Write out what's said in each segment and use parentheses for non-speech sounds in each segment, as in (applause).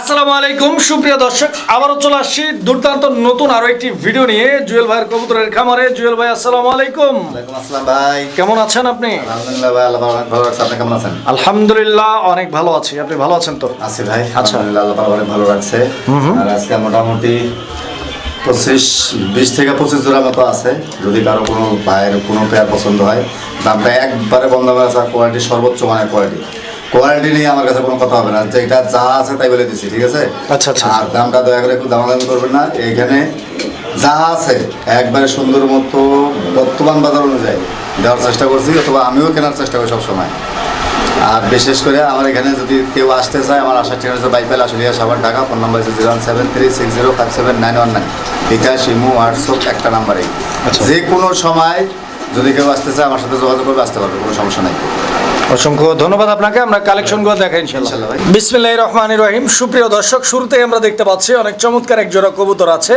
আসসালামু আলাইকুম সুপ্রিয় দর্শক। আবারও চলে আসছি দুর্দান্ত নতুন আরও একটি ভিডিও নিয়ে জুয়েল ভাইয়ের কবুতরের খামারে। জুয়েল ভাই আসসালামু আলাইকুম। আসসালাম ভাই। কেমন আছেন আপনি? আলহামদুলিল্লাহ ভাই আল্লাহ পাক ভালো রাখছে। আপনি কেমন আছেন? আলহামদুলিল্লাহ অনেক ভালো আছি। আপনি ভালো আছেন তো? আছি ভাই আচ্ছা। আলহামদুলিল্লাহ আল্লাহ অনেক ভালো রাখছে। আর আজকে মোটামুটি পঁচিশ বিশ থেকে পঁচিশ জোড়া মতো আছে। যদি কারও কোনো ভাইয়ের কোনো পেয়ার পছন্দ হয় দামটা একবারে বন্ধ করে আছে কোয়ালিটি সর্বোচ্চ মানের কোয়ালিটি কোয়ালিটি নিয়ে আমার কাছে কোনো কথা হবে না। যেটা যা আছে তাই বলে দিচ্ছি ঠিক আছে? আচ্ছা, আচ্ছা। আর দামটা দয়া করে একটু দামাদামি করবেন না। এখানে যা আছে একবারে সুন্দর মতো বর্তমান বাজার অনুযায়ী দেওয়ার চেষ্টা করছি অথবা আমিও কেনার চেষ্টা করি সবসময়। আর বিশেষ করে আমার এখানে যদি কেউ আসতে চায় আমার আসার ঠিকানা হচ্ছে বাইপাল আসলিয়া সাবার ঢাকা। ফোন নাম্বার হচ্ছে zero seven three six zero five seven nine one nine. BKash imo WhatsApp একটা নাম্বারেই। আচ্ছা। যে কোনো সময় যদি কেউ আসতে চায় আমার সাথে যোগাযোগ করবে আসতে পারবে কোনো সমস্যা নাই। অসংখ্য ধন্যবাদ আপনাকে। আমরা কালেকশনগুলো দেখাই ইনশাল্লাহ। বিসমিল্লাহ রহমান রহিম। সুপ্রিয় দর্শক শুরুতে আমরা দেখতে পাচ্ছি অনেক চমৎকার এক জোড়া কবুতর আছে।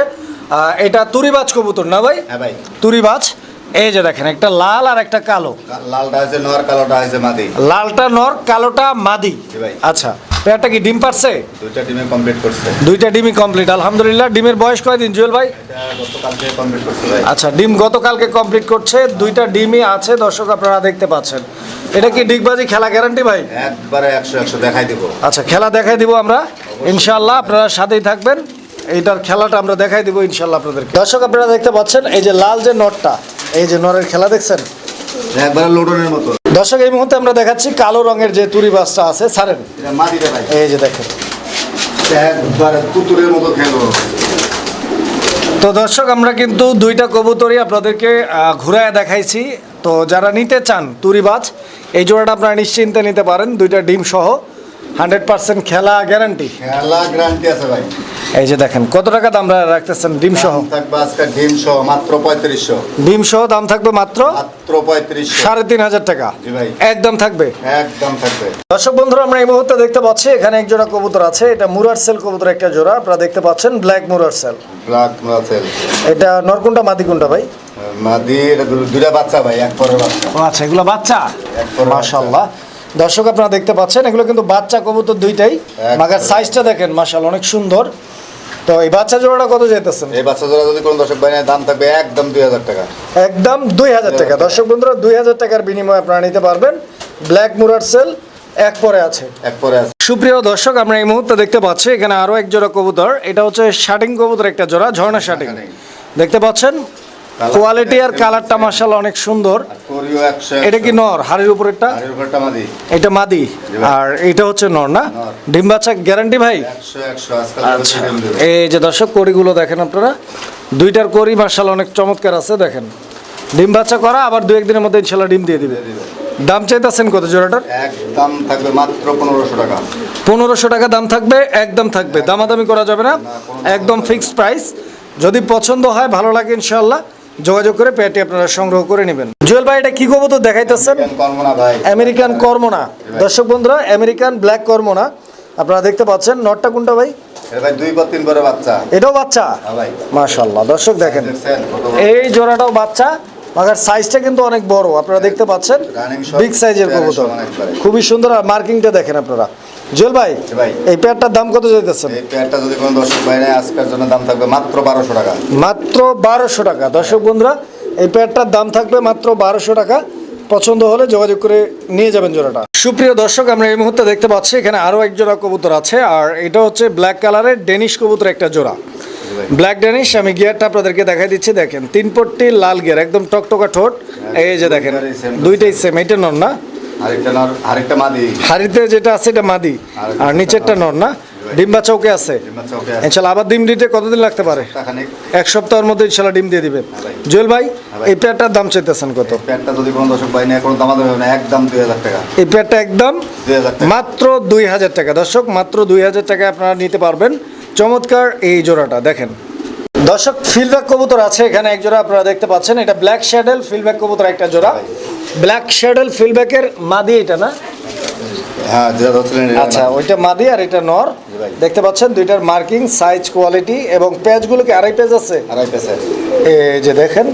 এটা তুরিবাজ কবুতর না ভাই? হ্যাঁ ভাই। তুরিবাজ। এই যে দেখেন একটা লাল আর একটা কালো। লালটা নর কালোটা মাদি। লালটা নর কালোটা মাদি। ভাই। আচ্ছা পেয়ারটা কি ডিম পারছে? দুইটা টিমে কমপ্লিট করছে। দুইটা ডিমই কমপ্লিট আলহামদুলিল্লাহ ডিমের বয়স কয়দিন জুয়েল ভাই? এটা গতকালকে কমপ্লিট করছে ভাই। আচ্ছা ডিম গতকালকে কমপ্লিট করছে দুইটা ডিমই আছে দর্শক আপনারা দেখতে পাচ্ছেন। এটা কি ডিগবাজি খেলা গ্যারান্টি ভাই? একবারে একশো একশো দেখাই দিব। আচ্ছা খেলা দেখাই দিব আমরা। ইনশাআল্লাহ আপনারা সাথেই থাকবেন। এইটার খেলাটা আমরা দেখাই দিব ইনশাআল্লাহ আপনাদেরকে। দর্শক আপনারা দেখতে পাচ্ছেন এই যে লাল যে নটটা এই যে নরের খেলা দেখছেন? একবারে লোডনের মতো। দর্শক এই মুহূর্তে আমরা দেখাচ্ছি কালো রঙের যে তুরি বাসটা আছে। ছাড়েন। ভাই। এই যে দেখেন। মতো তো দর্শক আমরা কিন্তু দুইটা কবুতরই আপনাদেরকে ঘুরায় দেখাইছি। তো যারা নিতে চান তুরি তুরিবাজ এই জোড়াটা আপনারা নিশ্চিন্তে নিতে পারেন দুইটা ডিম সহ। হান্ড্রেড পার্সেন্ট খেলা গ্যারান্টি? খেলা গ্যারান্টি আছে ভাই। এই যে দেখেন কত টাকা দাম রাখতেছেন? ডিম সহ? থাকবে আজকে ডিম সহ মাত্র পঁয়ত্রিশশো। ডিম সহ দাম থাকবে মাত্র মাত্র পঁয়ত্রিশশো। সাড়ে তিন হাজার টাকা। ভাই। একদম থাকবে? একদম থাকবে। দর্শক বন্ধুরা আমরা এই মুহূর্তে দেখতে পাচ্ছি এখানে এক জোড়া কবুতর আছে। এটা মুরার সেল কবুতর একটা জোড়া। আপনারা দেখতে পাচ্ছেন ব্ল্যাক মুরার সেল। ব্ল্যাক মাছেল এটা নরকুন্ডা মাদিকুন্ডা ভাই? মাদি এটা দু- দুইটা বাচ্চা ভাই এক পরের বাচ্চা। ও আচ্ছা এগুলো বাচ্চা? মাশাল্লাহ দর্শক আপনারা দেখতে পাচ্ছেন এগুলো কিন্তু বাচ্চা কবুতর দুইটাই। মাগার সাইজটা দেখেন মাশাল্লাহ অনেক সুন্দর। তো এই বাচ্চা জোড়াটা কত যাইতেছেন এই বাচ্চা জোড়া যদি কোনো দর্শক ভাই দাম থাকবে একদম দুই হাজার টাকা। একদম দুই হাজার টাকা। দর্শক বন্ধুরা দুই হাজার টাকার বিনিময়ে আপনারা নিতে পারবেন। ব্ল্যাক মুরার সেল এক পরে আছে। এক পরে আছে। সুপ্রিয় দর্শক আমরা এই মুহূর্তে দেখতে পাচ্ছি এখানে আরও এক জোড়া কবুতর। এটা হচ্ছে শাটিং কবুতর একটা জোড়া ঝর্ণা শাটিং দেখতে পাচ্ছেন? কোয়ালিটি আর কালারটা মার্শাল অনেক সুন্দর। এটা কি নর? হাড়ির উপরেরটা? এটা মাদি। আর এটা হচ্ছে নর না। ডিম বাচ্চা গ্যারান্টি ভাই? আচ্ছা। এই যে দর্শক কড়িগুলো দেখেন আপনারা। দুইটার কড়ি মার্শাল অনেক চমৎকার আছে দেখেন। ডিম বাচ্চা করা আবার দু একদিনের মধ্যে ইনশাল্লাহ ডিম দিয়ে দিবে। দাম চাইতেছেন কত জোড়াটার? একদম থাকবে মাত্র পনেরোশো টাকা। পনেরোশো টাকা দাম থাকবে একদম থাকবে। দামাদামি করা যাবে না। একদম ফিক্সড প্রাইস যদি পছন্দ হয় ভালো লাগে ইনশাল্লাহ যোগাযোগ করে পেটি আপনারা সংগ্রহ করে নেবেন। জুয়েল ভাই এটা কি কবুতর দেখাইতেছেন? আমেরিকান কর্মনা দর্শক বন্ধুরা আমেরিকান ব্ল্যাক কর্মনা আপনারা দেখতে পাচ্ছেন নটটা কোনটা ভাই? দুই তিন এটাও বাচ্চা? হ্যাঁ মাশাল্লাহ দর্শক দেখেন? এই জোড়াটাও বাচ্চা মাগার সাইজটা কিন্তু অনেক বড়। আপনারা দেখতে পাচ্ছেন বিগ সাইজের কবুতর। খুবই সুন্দর আর মার্কিংটা দেখেন আপনারা। জুয়েল ভাই। এই পেয়ারটার দাম কত যাইতেছেন এই পেয়ারটা যদি কোনো দর্শক ভাই নেয় আজকের জন্য দাম থাকবে মাত্র বারোশো টাকা। মাত্র বারোশো টাকা। দর্শক বন্ধুরা এই পেয়ারটার দাম থাকবে মাত্র বারোশো টাকা। পছন্দ হলে যোগাযোগ করে নিয়ে যাবেন জোড়াটা। সুপ্রিয় দর্শক আমরা এই মুহূর্তে দেখতে পাচ্ছি এখানে আরও এক জোড়া কবুতর আছে আর এটা হচ্ছে ব্ল্যাক কালারের ডেনিশ কবুতর একটা জোড়া। ব্ল্যাক ডেনিশ আমি গিয়ারটা আপনাদেরকে দেখাই দিচ্ছি দেখেন তিন পট্টি লাল গিয়ার একদম টকটকা ঠোঁট। এই যে দেখেন দুইটাই সেম এটা নন না? আরেকটা মাদি। হাড়িতে যেটা আছে এটা মাদি। আর আর নিচেরটা নর না? ডিম্বা চৌকে আছে। ডিম্বা চৌকে আছে। ইনশাল্লাহ আবার ডিম দিতে কতদিন লাগতে পারে? এক সপ্তাহের মধ্যে ইনশাল্লাহ ডিম দিয়ে দিবেন জুয়েল ভাই ভাই। এই পেয়ারটার দাম চাইতেছেন কত? পেয়ারটা যদি কোনো দর্শক ভাই নেয় কোনো দামা না একদম দুই হাজার টাকা। এই একদম মাত্র দুই হাজার টাকা। দর্শক মাত্র দুই হাজার আপনারা নিতে পারবেন। চমৎকার এই জোড়াটা দেখেন। দর্শক ফিলব্যাক কবুতর আছে। এখানে এক জোড়া আপনারা দেখতে পাচ্ছেন। এটা ব্ল্যাক শ্যাডেল ফিলব্যাক কবুতর একটা জোড়া। ব্ল্যাক শ্যাডেল ফিলব্যাকের মাদি এটা না? হ্যাঁ আচ্ছা ওইটা মাদি আর এটা নর। দেখতে পাচ্ছেন দুইটার মার্কিং সাইজ কোয়ালিটি এবং পেজগুলো কি আড়াই পেজ আছে? আড়াই পেসের এই যে দেখেন।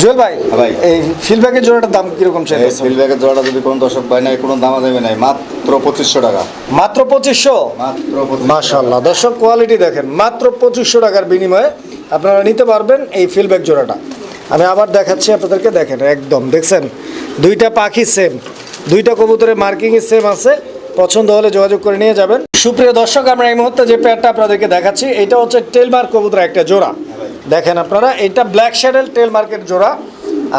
জুয়েল ভাই হ্যাঁ ভাই। এই ফিলব্যাকের জোড়াটার দাম কীরকম এই চাইতেছে ফিল্ডব্যাগের জোড়াটা যদি কোনো দর্শক ভাই নেয় কোনো দামা দেবে নাই মাত্র পঁচিশশো টাকা। মাত্র পঁচিশশো? মাত্র মাশাল্লাহ দর্শক কোয়ালিটি দেখেন। মাত্র পঁচিশশো টাকার বিনিময়ে আপনারা নিতে পারবেন এই ফিলব্যাক জোড়াটা। আমি আবার দেখাচ্ছি আপনাদেরকে দেখেন একদম দেখছেন? দুইটা পাখি সেম দুইটা কবুতরের মার্কিংই সেম আছে। পছন্দ হলে যোগাযোগ করে নিয়ে যাবেন। সুপ্রিয় দর্শক আমরা এই মুহূর্তে যে প্যাডটা আপনাদেরকে দেখাচ্ছি এটা হচ্ছে টেলমার্ক কবুতর একটা জোড়া। দেখেন আপনারা এটা ব্ল্যাক শ্যাডেল টেল মার্কেট জোড়া।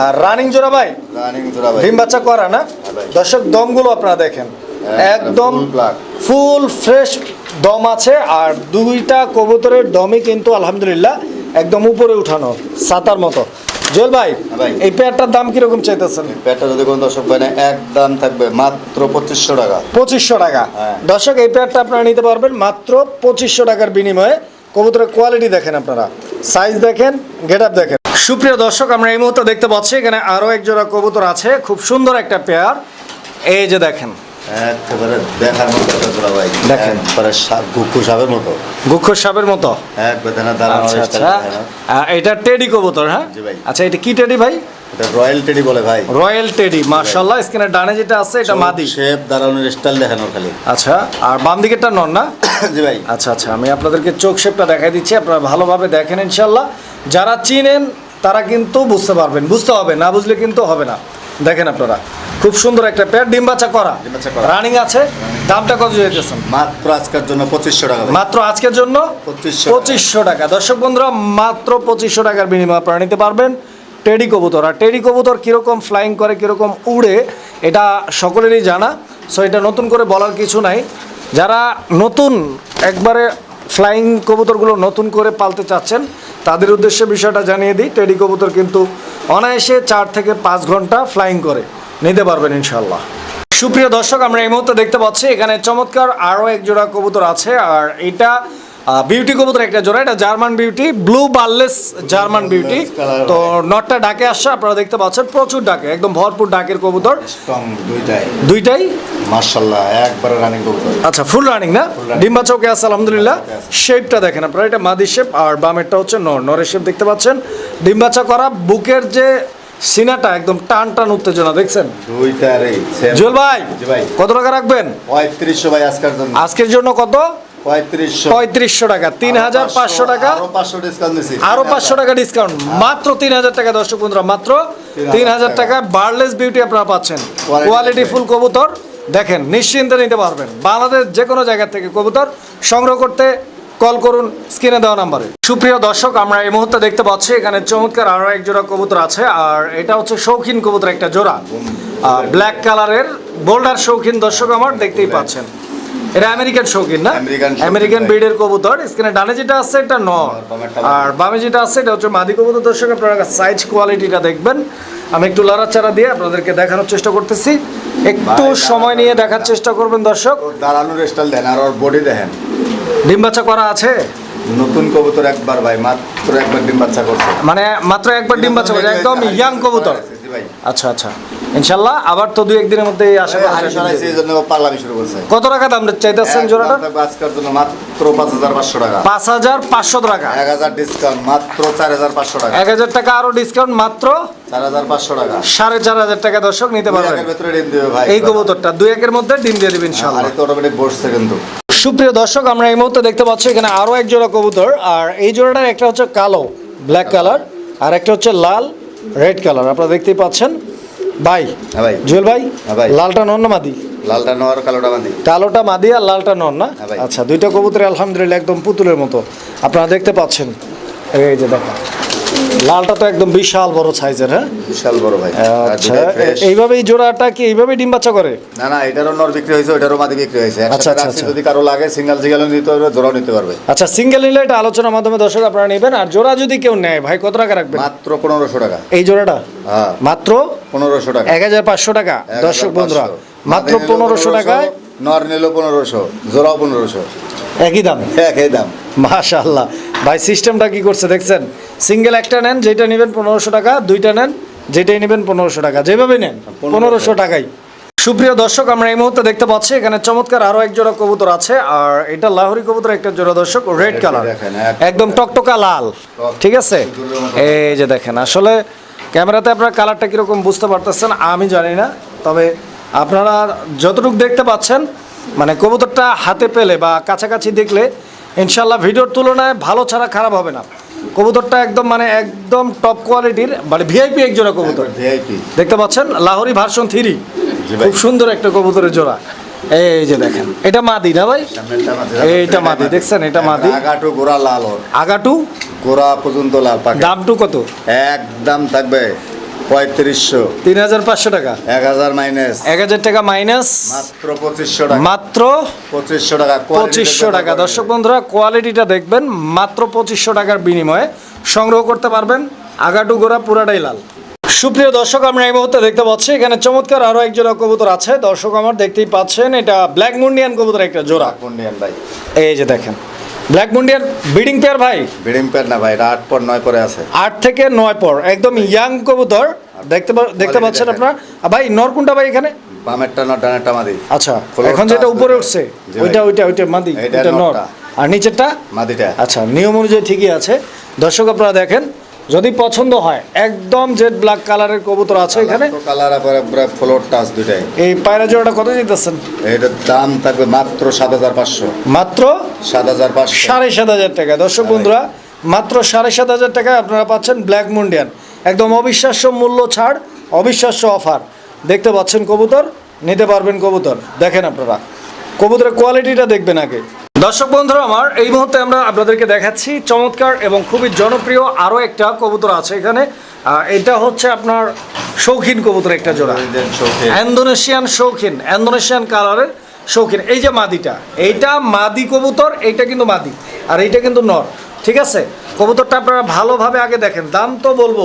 আর রানিং জোড়া ভাই? রানিং জোড়া ভাই। ডিম বাচ্চা করা না? ভাই। দর্শক দমগুলো আপনারা দেখেন। একদম ফুল ফ্রেশ দম আছে। আর দুইটা কবুতরের দমই কিন্তু আলহামদুলিল্লাহ একদম উপরে উঠানো সাতার মতো। জুয়েল ভাই ভাই। এই পেয়ারটার দাম কীরকম চাইতেছেন? পেটটা যদি কোনো দর্শক পায় না এক দাম থাকবে মাত্র পঁচিশশো টাকা। পঁচিশশো টাকা। হ্যাঁ। দর্শক এই পেয়ারটা আপনারা নিতে পারবেন মাত্র পঁচিশশো টাকার বিনিময়ে। কবুতরের কোয়ালিটি দেখেন আপনারা। সাইজ দেখেন গেট আপ দেখেন। সুপ্রিয় দর্শক আমরা এই মুহূর্তে দেখতে পাচ্ছি এখানে আরও এক জোড়া কবুতর আছে। খুব সুন্দর একটা পেয়ার। এই যে দেখেন একেবারে দেখার মতো একটা জোড়া ভাই দেখেন। একবারে সা- সাপের মতো। গুক্ষর সাপের মতো? একবার দেনা দাঁড়ানো আচ্ছা আচ্ছা। দেখেন। আহ, এটা টেডি কবুতর হ্যাঁ? আচ্ছা এটা কি টেডি ভাই? এটা রয়্যাল টেডি বলে ভাই। রয়্যাল টেডি মার্শাল্লাহ স্ক্রিনের ডানে যেটা আছে এটা মাদি। শেপ দাঁড়ানোর স্টাইল দেখানোর খালি। আচ্ছা আর বাম দিকেরটা নন না? (coughs) জি ভাই। আচ্ছা আচ্ছা আমি আপনাদেরকে চোখ শেপটা দেখাই দিচ্ছি আপনারা ভালোভাবে দেখেন ইনশাল্লাহ যারা চিনেন তারা কিন্তু বুঝতে পারবেন বুঝতে হবে না বুঝলে কিন্তু হবে না। দেখেন আপনারা খুব সুন্দর একটা পেয়ার ডিম বাচ্চা করা। রানিং আছে দামটা কত যেতেছেন মাত্র আজকের জন্য পঁচিশশো টাকা মাত্র আজকের জন্য 2500 পঁচিশশো টাকা। দর্শক বন্ধুরা মাত্র পঁচিশশো টাকার বিনিময়ে আপনারা নিতে পারবেন টেডি কবুতর। আর টেডি কবুতর কীরকম ফ্লাইং করে কীরকম উড়ে এটা সকলেরই জানা। সো এটা নতুন করে বলার কিছু নাই। যারা নতুন একবারে ফ্লাইং কবুতরগুলো নতুন করে পালতে চাচ্ছেন তাদের উদ্দেশ্যে বিষয়টা জানিয়ে দিই। টেডি কবুতর কিন্তু অনায়াসে চার থেকে পাঁচ ঘণ্টা ফ্লাইং করে। নিতে পারবেন ইনশাল্লাহ সুপ্রিয় দর্শক, আমরা এই মুহূর্তে দেখতে পাচ্ছি, এখানে চমৎকার আরও এক জোড়া কবুতর আছে, আর এটা বিউটি কবুতর একটা জোড়া এটা German beauty blue barless German beauty তো নটটা ডাকে আসছে আপনারা দেখতে পাচ্ছেন প্রচুর ডাকে একদম ভরপুর ডাকের কবুতর। দুইটাই। দুইটাই? মার্শাল্লাহ একবারে রানিং কবুতর। আচ্ছা ফুল রানিং না। ডিম্বা চৌকে আছে আলহামদুলিল্লাহ। শেপটা দেখেন আপনারা এটা মাদি শেপ আর বামেরটা হচ্ছে নর। নরের শেপ দেখতে পাচ্ছেন। ডিম্বাচা করা বুকের যে সিনাটা একদম টান টান উত্তেজনা দেখছেন? জুয়েল ভাই ভাই। কত টাকা রাখবেন? পঁয়ত্রিশশো ভাই আজকের জন্য। আজকের জন্য কত? পঁয়ত্রিশশো। টাকা তিন হাজার পাঁচশো টাকা। আরও পাঁচশো টাকা ডিসকাউন্ট মাত্র তিন হাজার টাকা দর্শক বন্ধুরা মাত্র তিন হাজার টাকা। বার্লেস বিউটি আপনারা পাচ্ছেন। কোয়ালিটি ফুল কবুতর। দেখেন নিশ্চিন্তে নিতে পারবেন। বাংলাদেশ যে কোনো জায়গা থেকে কবুতর সংগ্রহ করতে কল করুন স্ক্রিনে দেওয়া নাম্বারে। সুপ্রিয় দর্শক আমরা এই মুহূর্তে দেখতে পাচ্ছি এখানে চমৎকার আরও এক জোড়া কবুতর আছে আর এটা হচ্ছে শৌখিন কবুতর একটা জোড়া। ব্ল্যাক কালারের বোল্ডার শৌখিন দর্শক আমার দেখতেই পাচ্ছেন। এটা আমেরিকান শৌখিন না? আমেরিকান ব্রিডের কবুতর। স্ক্রিনে ডানে যেটা আছে এটা নর। আর বামে যেটা আছে এটা হচ্ছে মাদি কবুতর। দর্শক আপনারা সাইজ কোয়ালিটিটা দেখবেন। আমি একটু লড়াচাড়া দিয়ে আপনাদেরকে দেখানোর চেষ্টা করতেছি। একটু সময় নিয়ে দেখার চেষ্টা করবেন দর্শক। দাঁড়ানোর স্টাইল দেন আর ওর বডি দেখেন। ডিম বাচ্চা করা আছে? নতুন কবুতর একবার ভাই মাত্র একবার ডিম বাচ্চা করছে। মানে মাত্র একবার ডিম বাচ্চা করছে একদম ইয়াং কবুতর। আচ্ছা আচ্ছা। ইনশাল্লাহ আবার তো দুই একদিনের মধ্যে আশা কত টাকা দাম চাইতেছেন জোড়াটা? আজকের জন্য মাত্র পাঁচ হাজার পাঁচশো টাকা। পাঁচ হাজার পাঁচশো টাকা। এক হাজার ডিসকাউন্ট মাত্র চার হাজার পাঁচশো টাকা। এক হাজার টাকা আরও ডিসকাউন্ট মাত্র চার হাজার পাঁচশো টাকা। সাড়ে চার হাজার টাকা দর্শক নিতে পারবেন। এই কবুতরটা দুই একের মধ্যে ডিম দিয়ে দিবেন ইনশাল্লাহ অটোমেটিক বসছে কিন্তু। সুপ্রিয় দর্শক আমরা এই মুহূর্তে দেখতে পাচ্ছি এখানে আরও এক জোড়া কবুতর আর এই জোড়াটার একটা হচ্ছে কালো ব্ল্যাক কালার আর একটা হচ্ছে লাল রেড কালার আপনারা দেখতেই পাচ্ছেন ভাই হ্যাঁ ভাই। জুয়েল ভাই হ্যাঁ ভাই। লালটা নন না মাদি? লালটা নর কালোটা মাদি। কালোটা মাদি আর লালটা নন না? হ্যাঁ ভাই। আচ্ছা দুইটা কবুতর আলহামদুলিল্লাহ একদম পুতুলের মতো। আপনারা দেখতে পাচ্ছেন। এই যে দেখো লালটা তো একদম বিশাল বড় সাইজের হ্যাঁ? বিশাল বড় ভাই। আচ্ছা fresh। এইভাবেই জোড়াটা কি এইভাবেই ডিম বাচ্চা করে? না না এটারও নর বিক্রি হয়েছে ওইটারও মাদি বিক্রি হয়েছে। আচ্ছা, আচ্ছা, আচ্ছা। যদি কারও লাগে সিঙ্গেল সিঙ্গেল নিতে পারবে জোড়াও নিতে পারবে। আচ্ছা সিঙ্গেল নিলে এটা আলোচনার মাধ্যমে দর্শক আপনারা নেবেন আর জোড়া যদি কেউ নেয় ভাই কত টাকা রাখবেন? মাত্র পনেরোশো টাকা। এই জোড়াটা? হ্যাঁ। মাত্র? পনেরোশো টাকা। এক হাজার পাঁচশো টাকা। দর্শক 1500 বন্ধুরা মাত্র পনেরোশো টাকায়। নর নিল পনেরোশো জোড়াও পনেরোশো। একই দাম? একই দাম। মাশাল্লাহ ভাই সিস্টেমটা কি করছে দেখছেন? সিঙ্গেল একটা নেন যেটা নেবেন পনেরোশো টাকা দুইটা নেন যেটাই নেবেন পনেরোশো টাকা। যেভাবে নেন পনেরোশো টাকাই। সুপ্রিয় দর্শক আমরা এই মুহূর্তে দেখতে পাচ্ছি এখানে চমৎকার আরও এক জোড়া কবুতর আছে আর এটা লাহোরি কবুতর একটা জোড়া দর্শক রেড কালার একদম টকটকা লাল ঠিক আছে? এই যে দেখেন আসলে ক্যামেরাতে আপনার কালারটা কীরকম বুঝতে পারতেছেন আমি জানি না তবে আপনারা যতটুকু দেখতে পাচ্ছেন মানে কবুতরটা হাতে পেলে বা কাছাকাছি দেখলে ইনশাল্লাহ ভিডিওর তুলনায় ভালো ছাড়া খারাপ হবে না। কবুতরটা একদম মানে একদম টপ কোয়ালিটির মানে ভিআইপি এক জোড়া কবুতর। ভিআইপি দেখতে পাচ্ছেন? লাহোরি ভার্সন থ্রি খুব সুন্দর একটা কবুতরের জোড়া। এই যে দেখেন এটা মাদি না ভাই? এইটা মাদি, দেখছেন? এটা মাদি। আগাটু গোড়া লাল আগাটু গোড়া পর্যন্ত লাল দামটু কত? একদম থাকবে। পঁয়ত্রিশশো। তিন হাজার পাঁচশো টাকা। এক হাজার মাইনাস এক হাজার টাকা মাইনাস মাত্র পঁচিশশো টাকা। মাত্র পঁচিশশো টাকা। পঁচিশশো টাকা। দর্শক বন্ধুরা কোয়ালিটিটা দেখবেন মাত্র পঁচিশশো টাকার বিনিময়ে সংগ্রহ করতে পারবেন আগাটু গোড়া পুরাটাই লাল। সুপ্রিয় দর্শক আমরা এই মুহূর্তে দেখতে পাচ্ছি এখানে চমৎকার আরও এক জোড়া কবুতর আছে। দর্শক আমার দেখতেই পাচ্ছেন এটা ব্ল্যাক মুন্ডিয়ান কবুতর একটা জোড়া। পন্ডিয়ান ভাই। এই যে দেখেন। ব্ল্যাক মুন্ডিয়ার ব্রিডিং পেয়ার ভাই? বিডিং পেয়ার না ভাই আট পর নয় পরে আছে। আট থেকে নয় পর একদম ইয়াং কবুতর। দেখতে দেখতে পাচ্ছেন আপনারা? ভাই নর কোনটা ভাই এখানে? বামেরটা না ডানেরটা মাদি। আচ্ছা এখন যেটা উপরে উঠছে ওইটা ওইটা ওইটা মাদি এটা নর আর নিচেরটা? মাদিটা। আচ্ছা নিয়ম অনুযায়ী ঠিকই আছে। দর্শক আপনারা দেখেন যদি পছন্দ হয় একদম জেড ব্ল্যাক কালারের কবুতর আছে এখানে। কালার পরে ফ্লোর টাচ দুটাই এই পায়রা জোড়াটা কত দিতেছেন? এটার দাম থাকবে মাত্র সাত হাজার পাঁচশো। মাত্র? সাত হাজার পাঁচশো। সাড়ে সাত হাজার টাকা। দর্শক বন্ধুরা মাত্র সাড়ে সাত হাজার টাকায় আপনারা পাচ্ছেন ব্ল্যাক মুন্ডিয়ান একদম অবিশ্বাস্য মূল্য ছাড় অবিশ্বাস্য অফার দেখতে পাচ্ছেন কবুতর নিতে পারবেন কবুতর। দেখেন আপনারা। কবুতরের কোয়ালিটিটা দেখবেন আগে। দর্শক বন্ধুরা আমার এই মুহূর্তে আমরা আপনাদেরকে দেখাচ্ছি চমৎকার এবং খুবই জনপ্রিয় আরও একটা কবুতর আছে এখানে। এটা হচ্ছে আপনার শৌখিন কবুতর একটা জোড়া। ইন্দোনেশিয়ান শৌখিন ইন্দোনেশিয়ান কালারের শৌখিন। এই যে মাদিটা এইটা মাদি কবুতর এইটা কিন্তু মাদি আর এইটা কিন্তু নর ঠিক আছে? কবুতরটা আপনারা ভালোভাবে আগে দেখেন। দাম তো বলব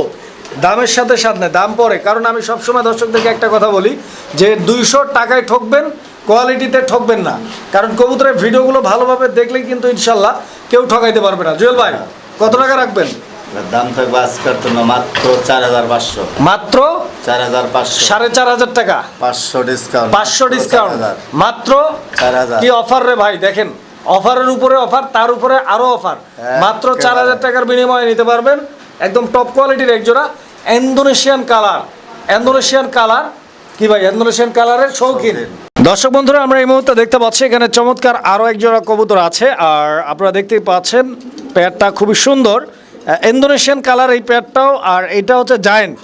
দামের সাথে সাথে দাম পরে। কারণ আমি সবসময় দর্শকদেরকে একটা কথা বলি যে দুইশো টাকায় ঠকবেন কোয়ালিটিতে ঠকবেন না। কারণ কবুতরের ভিডিওগুলো ভালোভাবে দেখলেই কিন্তু ইনশাল্লাহ কেউ ঠকাইতে পারবে না। জুয়েল ভাই কত টাকা রাখবেন? দাম থাকবে আজকের জন্য মাত্র চার হাজার পাঁচশো। মাত্র চার হাজার পাঁচশো। সাড়ে চার হাজার টাকা? পাঁচশো ডিসকাউন্ট পাঁচশো ডিসকাউন্ট মাত্র? চার হাজার। কি অফার রে ভাই দেখেন। অফারের উপরে অফার তার উপরে আরও অফার। মাত্র চার হাজার টাকার বিনিময়ে নিতে পারবেন। একদম টপ কোয়ালিটির এক জোড়া ইন্দোনেশিয়ান কালার ইন্দোনেশিয়ান কালার কি ভাই ইন্দোনেশিয়ান কালারের শৌখিন। দর্শক বন্ধুরা আমরা এই মুহূর্তে দেখতে পাচ্ছি এখানে চমৎকার আরও এক জোড়া কবুতর আছে আর আপনারা দেখতেই পাচ্ছেন প্যাডটা খুবই সুন্দর। ইন্দোনেশিয়ান কালার এই প্যাডটাও আর এটা হচ্ছে জায়েন্ট।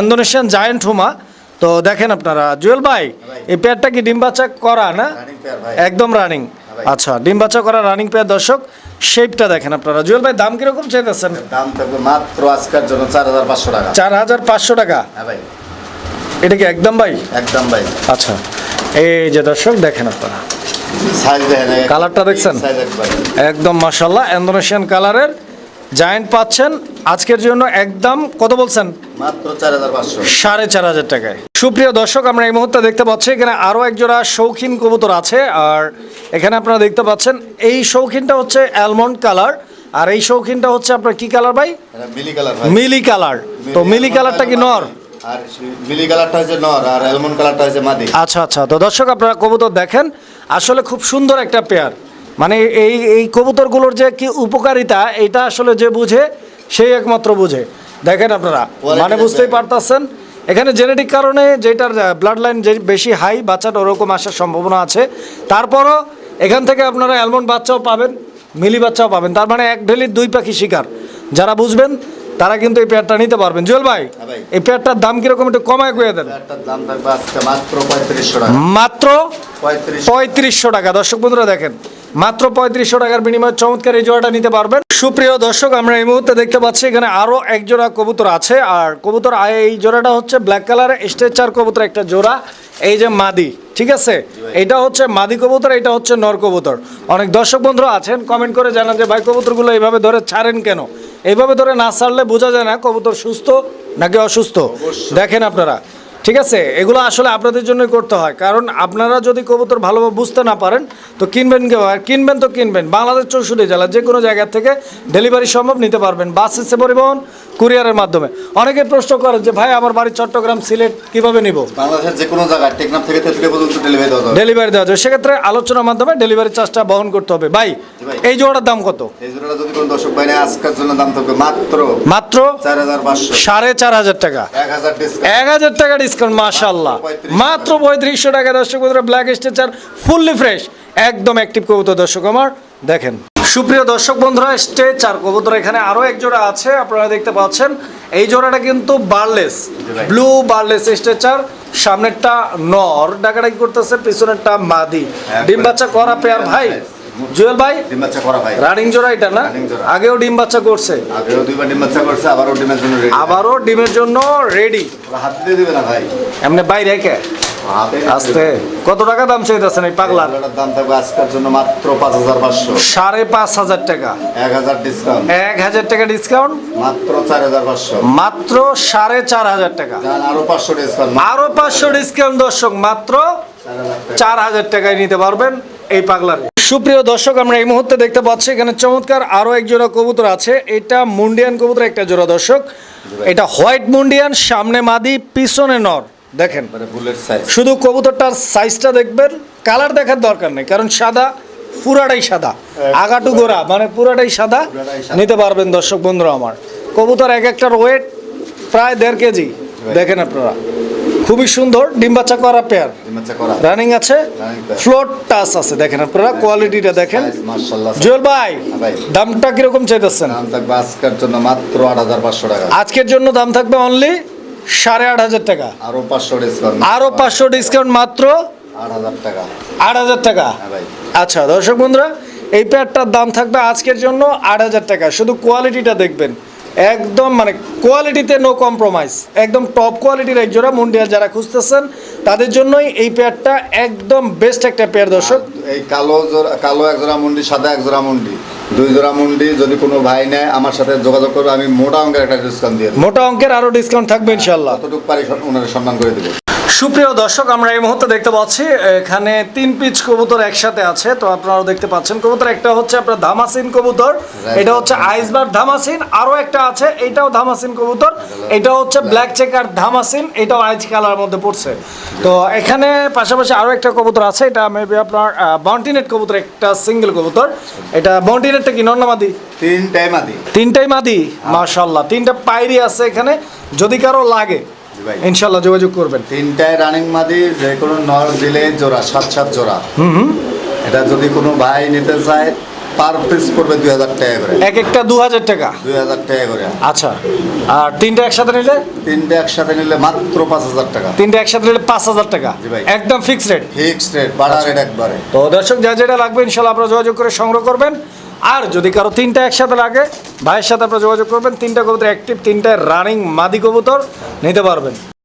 ইন্দোনেশিয়ান জায়েন্ট হুমা। তো দেখেন আপনারা জুয়েল ভাই এই প্যাডটা কি ডিম বাচ্চা করা না। একদম রানিং আচ্ছা ডিম বাচ্চা করা রানিং পেয়ার দর্শক শেপটা দেখেন আপনারা। জুয়েল ভাই দাম কীরকম চাইতেছেন? দাম থাকবে মাত্র আজকের জন্য চার হাজার পাঁচশো টাকা। চার হাজার পাঁচশো টাকা? হ্যাঁ ভাই। এটা কি একদম ভাই? একদম ভাই। আচ্ছা। এই যে দর্শক দেখেন আপনারা। কালারটা দেখছেন? একদম মাসাল্লাহ ইন্দোনেশিয়ান কালারের জায়েন্ট পাচ্ছেন। আজকের জন্য একদম কত বলছেন? সাড়ে চার হাজার টাকায়। সুপ্রিয় দর্শক আমরা এই মুহূর্তে দেখতে পাচ্ছি এখানে আরও এক জোড়া শৌখিন কবুতর আছে। আর এখানে আপনারা দেখতে পাচ্ছেন এই শৌখিনটা হচ্ছে অ্যালমন্ড কালার আর এই শৌখিনটা হচ্ছে আপনার কি কালার ভাই? মিলি কালার মিলি কালার তো মিলি কালারটা কি নর? আর মিলি কালারটা হচ্ছে নর আর অ্যালমন্ড কালারটা হচ্ছে মাদি। আচ্ছা আচ্ছা। তো দর্শক আপনারা কবুতর দেখেন। আসলে খুব সুন্দর একটা পেয়ার মানে এই এই কবুতরগুলোর যে কি উপকারিতা এটা আসলে যে বুঝে সেই একমাত্র বুঝে। দেখেন আপনারা। মানে বুঝতেই পারতেছেন। এখানে জেনেটিক কারণে যেটার ব্লাড লাইন যে বেশি হাই বাচ্চাটা ওরকম আসার সম্ভাবনা আছে। তারপরও এখান থেকে আপনারা অ্যালমন্ড বাচ্চাও পাবেন মিলি বাচ্চাও পাবেন। তার মানে এক ঢেলির দুই পাখি শিকার। যারা বুঝবেন তারা কিন্তু এই পেয়ারটা নিতে পারবেন। জুয়েল ভাই হ্যাঁ এই পেয়ারটার দাম কীরকম একটু কমায় করে দেন। মাত্র পঁয়ত্রিশশো টাকা। মাত্র পঁয়ত্রিশশো। টাকা। দর্শক বন্ধুরা দেখেন মাত্র পঁয়ত্রিশশো টাকার বিনিময়ে চমৎকার এই জোড়াটা নিতে পারবেন। সুপ্রিয় দর্শক আমরা এই মুহূর্তে দেখতে পাচ্ছি এখানে আরও এক জোড়া কবুতর আছে। আর কবুতর এই জোড়াটা হচ্ছে ব্ল্যাক কালারের স্ট্রেচার কবুতর একটা জোড়া এই যে মাদি ঠিক আছে? এটা হচ্ছে মাদি কবুতর এটা হচ্ছে নর কবুতর। অনেক দর্শক বন্ধুরা আছেন কমেন্ট করে জানান যে ভাই কবুতরগুলো এইভাবে ধরে ছাড়েন কেন? এইভাবে ধরে না ছাড়লে বোঝা যায় না কবুতর সুস্থ নাকি অসুস্থ। দেখেন আপনারা। ঠিক আছে? এগুলো আসলে আপনাদের জন্যই করতে হয়। কারণ আপনারা যদি কবুতর ভালোভাবে বুঝতে না পারেন তো কিনবেন কেউ? আর কিনবেন তো কিনবেন। বাংলাদেশ চৌষট্টি জেলা যে কোনো জায়গা থেকে ডেলিভারি সম্ভব নিতে পারবেন। বাস এসে পরিবহন কুরিয়ারের মাধ্যমে। অনেকে প্রশ্ন করে যে ভাই আমার বাড়ি চট্টগ্রাম সিলেট কীভাবে নিব? বাংলাদেশের যে কোনো জায়গায় টেকনাফ থেকে পর্যন্ত ডেলিভারি দেওয়া যাবে। ডেলিভারি দেওয়া যাবে। সেক্ষেত্রে আলোচনার মাধ্যমে ডেলিভারি চার্জটা বহন করতে হবে। ভাই। এই জোড়াটার দাম কত? এই জোড়াটা যদি কোনো দর্শক বাইরে আজকের জন্য দাম থাকবে মাত্র মাত্র চার হাজার পাঁচশো। সাড়ে চার হাজার টাকা। এক হাজার টাকা ডিসকাউন্ট মাশাল্লাহ মাত্র পঁয়ত্রিশশো টাকা দর্শক বন্ধুরা ব্ল্যাক স্টেচার ফুললি ফ্রেশ একদম অ্যাক্টিভ কবুতর দর্শক আমার। দেখেন সুপ্রিয় দর্শক বন্ধুরা স্টেজ আর কবুতর এখানে আরও এক জোড়া আছে আপনারা দেখতে পাচ্ছেন। এই জোড়াটা কিন্তু বার্লেস ব্লু বার্লেস স্টেচার সামনেরটা নর ডাকাডাকি করতেছে পিছনেরটা মাদি ডিম বাচ্চা করা পেয়ার ভাই। জুয়েল ভাই ডিম বাচ্চা করা ভাই। রানিং জোড়া এটা না? আগেও ডিম বাচ্চা করছে। আগেও দুইবার ডিম বাচ্চা করছে আবারও ডিমের জন্য ready। আবারও ডিমের জন্য রেডি হাত দিয়ে দিবে না ভাই। এমনি বাইরে কে আস্তে। কত টাকা দাম চাইতেছেন এই পাগলার? দাম থাকবে আজকের জন্য মাত্র পাঁচ হাজার পাঁচশো। সাড়ে পাঁচ হাজার টাকা। এক হাজার ডিসকাউন্ট এক হাজার টাকা ডিসকাউন্ট মাত্র চার হাজার পাঁচশো। মাত্র সাড়ে চার হাজার টাকা। আরও পাঁচশো ডিসকাউন্ট আরও পাঁচশো ডিসকাউন্ট দর্শক মাত্র চার হাজার টাকায় নিতে পারবেন এই পাগলার। সুপ্রিয় দর্শক আমরা এই মুহূর্তে দেখতে পাচ্ছি এখানে চমৎকার আরও এক জোড়া কবুতর আছে। এটা মুন্ডিয়ান কবুতর একটা জোড়া দর্শক। এটা হোয়াইট মুন্ডিয়ান সামনে মাদি পিছনে নর। দেখেন মানে শুধু কবুতরটার সাইজটা দেখবেন কালার দেখার দরকার নেই কারণ সাদা পুরাটাই সাদা। আগাটু গোড়া মানে পুরাটাই সাদা। নিতে পারবেন দর্শক বন্ধুরা আমার। কবুতর এক একটার ওয়েট প্রায় দেড় কেজি। দেখেন আপনারা। খুবই সুন্দর ডিম বাচ্চা করা পেয়ার রানিং আছে। ফ্লোর টাচ আছে দেখেন আপনারা কোয়ালিটিটা দেখেন। জুয়েল ভাই হ্যাঁ দামটা কীরকম চাইতেছেন? দাম থাকবে আজকের জন্য মাত্র আট হাজার পাঁচশো টাকা। আজকের জন্য দাম থাকবে অনলি সাড়ে আট হাজার টাকা। আরও পাঁচশো ডিসকাউন্ট আরও পাঁচশো ডিসকাউন্ট মাত্র আট হাজার টাকা। আট হাজার টাকা। হ্যাঁ ভাই। আচ্ছা দর্শক বন্ধুরা এই প্যাডটার দাম থাকবে আজকের জন্য আট হাজার টাকা। শুধু কোয়ালিটিটা দেখবেন। একদম মানে কোয়ালিটিতে নো কম্প্রোমাইজ একদম টপ কোয়ালিটির এক জোড়া মুন্ডিয়াল যারা খুঁজতেছেন তাদের জন্যই এই পেয়ারটা একদম বেস্ট একটা পেয়ার দর্শক। এই কালো জোড়া কালো এক জোড়া মুন্ডি সাদা এক জোড়া মুন্ডি। দুই জোড়া মুন্ডি যদি কোনো ভাই নেয় আমার সাথে যোগাযোগ করবে আমি মোটা অঙ্কের একটা ডিসকাউন্ট দিয়ে মোটা অঙ্কের আরও ডিসকাউন্ট থাকবে ইনশাল্লাহ কতটুকু পারি ওনারা সম্মান করে দেবো। সুপ্রিয় দর্শক আমরা এই মুহূর্তে দেখতে পাচ্ছি এখানে তিন পিচ কবুতর একসাথে আছে। তো আপনারাও দেখতে পাচ্ছেন কবুতর একটা হচ্ছে আপনার ধামাসিন কবুতর এটা হচ্ছে আইসবার ধামাসিন আরও একটা আছে এটাও ধামাসিন কবুতর এটা হচ্ছে ব্ল্যাক চেকার ধামাসিন এটাও আইজ কালার মধ্যে পড়ছে। তো এখানে পাশাপাশি আরও একটা কবুতর আছে এটা মেবি আপনার বাউন্টিনেট কবুতর একটা সিঙ্গেল কবুতর। এটা বাউন্টিনেটটা কি নর্নামাদি তিন টাইম আদি তিনটাই মাদি মাশাল্লাহ তিনটা পায়রি আছে এখানে যদি কারও লাগে। ইনশাল্লাহ যোগাযোগ করবেন। তিনটায় রানিং মাদি যে কোনো নর দিলে জোড়া সাত সাত জোড়া। হুম এটা যদি কোনো ভাই নিতে চায় পার পিস পড়বে দুই হাজার টাকা করে। এক একটা দু হাজার টাকা? দুই হাজার টাকা করে। আচ্ছা। আর তিনটা একসাথে নিলে? তিনটে একসাথে নিলে মাত্র পাঁচ হাজার টাকা। তিনটা একসাথে নিলে পাঁচ হাজার টাকা? জি ভাই। একদম ফিক্সড রেট ফিক্সড রেট বাড়া রেট একবারে। তো দর্শক যা যেটা লাগবে ইনশাল্লাহ আপনারা যোগাযোগ করে সংগ্রহ করবেন। আর যদি কারও তিনটা একসাথে লাগে, ভাইয়ের সাথে আপনারা যোগাযোগ করবেন, তিনটা কবুতর অ্যাক্টিভ তিনটা রানিং মাদি কবুতর নিতে পারবেন।